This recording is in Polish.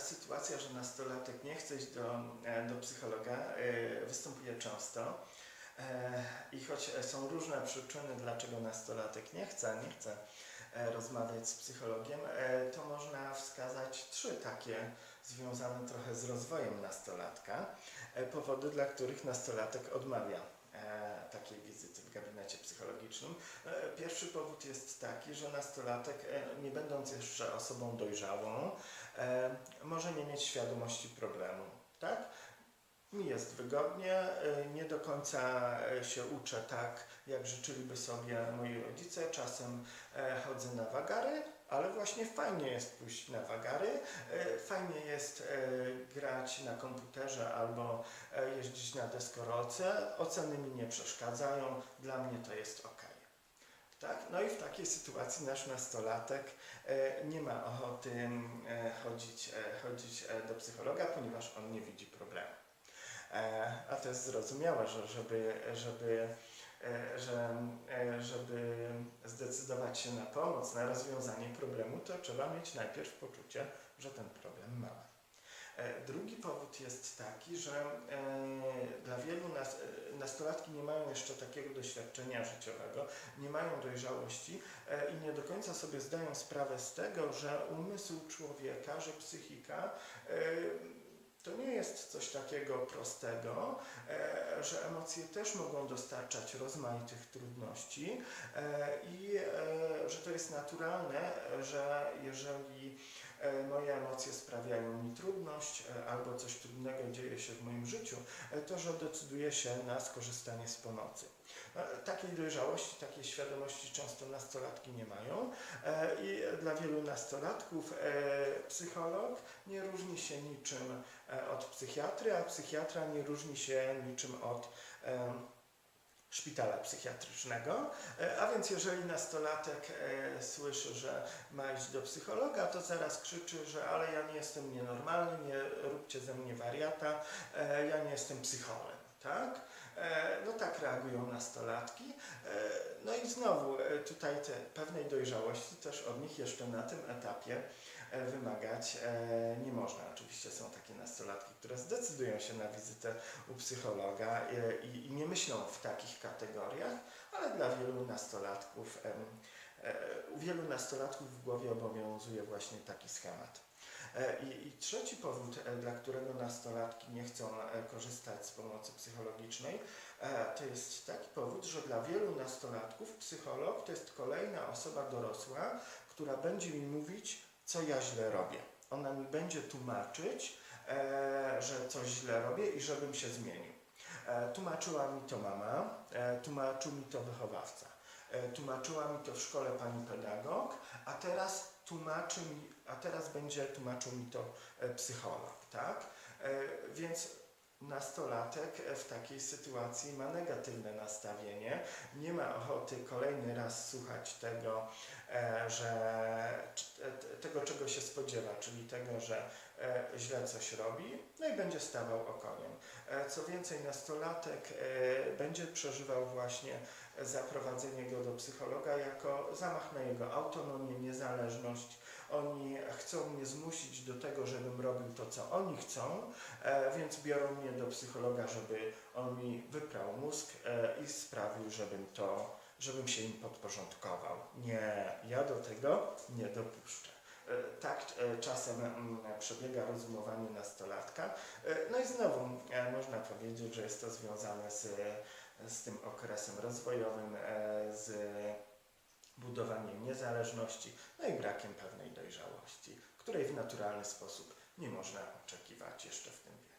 sytuacja, że nastolatek nie chce iść do, e, do psychologa, e, występuje często. E, I choć są różne przyczyny, dlaczego nastolatek nie chce, nie chce rozmawiać z psychologiem, to można wskazać trzy takie związane trochę z rozwojem nastolatka, powody, dla których nastolatek odmawia takiej wizyty w gabinecie psychologicznym. E, Pierwszy powód jest taki, że nastolatek, e, nie będąc jeszcze osobą dojrzałą, e, może nie mieć świadomości problemu, tak? Mi jest wygodnie, e, nie do końca e, się uczę tak, jak życzyliby sobie moi rodzice. Czasem e, chodzę na wagary, ale właśnie fajnie jest pójść na wagary, e, fajnie jest e, grać na komputerze albo e, jeździć na deskorolce. Oceny mi nie przeszkadzają, dla mnie to jest ok. Tak? No i w takiej sytuacji nasz nastolatek nie ma ochoty chodzić, chodzić do psychologa, ponieważ on nie widzi problemu. A to jest zrozumiałe, że żeby, żeby, że, e, żeby zdecydować się na pomoc, na rozwiązanie problemu, to trzeba mieć najpierw poczucie, że ten problem mamy. E, Drugi powód jest taki, że e, dla wielu nas, nastolatki nie mają jeszcze takiego doświadczenia życiowego, nie mają dojrzałości i nie do końca sobie zdają sprawę z tego, że umysł człowieka, że psychika to nie jest coś takiego prostego, e, że emocje też mogą dostarczać rozmaitych trudności e, i e, że jest naturalne, że jeżeli e, moje emocje sprawiają mi trudność e, albo coś trudnego dzieje się w moim życiu, e, to że decyduję się na skorzystanie z pomocy. Takiej dojrzałości, takiej świadomości często nastolatki nie mają i dla wielu nastolatków psycholog nie różni się niczym od psychiatry, a psychiatra nie różni się niczym od szpitala psychiatrycznego. E, A więc jeżeli nastolatek e, słyszy, że ma iść do psychologa, to zaraz krzyczy, że ale ja nie jestem nienormalny, nie róbcie ze mnie wariata, e, ja nie jestem psycholem, tak? No tak reagują nastolatki. No i znowu tutaj te pewnej dojrzałości też od nich jeszcze na tym etapie wymagać nie można. Oczywiście są takie nastolatki, które zdecydują się na wizytę u psychologa e, i, i nie myślą w takich kategoriach, ale dla wielu nastolatków, e, u wielu nastolatków w głowie obowiązuje właśnie taki schemat. E, I, I trzeci powód, dla którego nastolatki nie chcą korzystać z pomocy psychologicznej, to jest taki powód, że dla wielu nastolatków psycholog to jest kolejna osoba dorosła, która będzie mi mówić, co ja źle robię. Ona mi będzie tłumaczyć, e, że coś źle robię i żebym się zmienił. E, Tłumaczyła mi to mama, e, tłumaczył mi to wychowawca, tłumaczyła mi to w szkole pani pedagog, a teraz tłumaczy mi, a teraz będzie tłumaczył mi to psycholog, tak? Więc nastolatek w takiej sytuacji ma negatywne nastawienie, nie ma ochoty kolejny raz słuchać tego, e, że e, tego czego się spodziewa, czyli tego, że e, źle coś robi, no i będzie stawał okoniem. Co więcej, nastolatek będzie przeżywał właśnie zaprowadzenie go do psychologa jako zamach na jego autonomię, niezależność. Oni chcą mnie zmusić do tego, robił to, co oni chcą, e, więc biorą mnie do psychologa, żeby on mi wyprał mózg e, i sprawił, żebym to, żebym się im podporządkował. Nie, ja do tego nie dopuszczę. E, Tak czasem mm, przebiega rozumowanie nastolatka. No i znowu można powiedzieć, że jest to związane z, z tym okresem rozwojowym, z budowaniem niezależności, no i brakiem pewnej dojrzałości, której w naturalny sposób nie można oczekiwać jeszcze w tym wieku.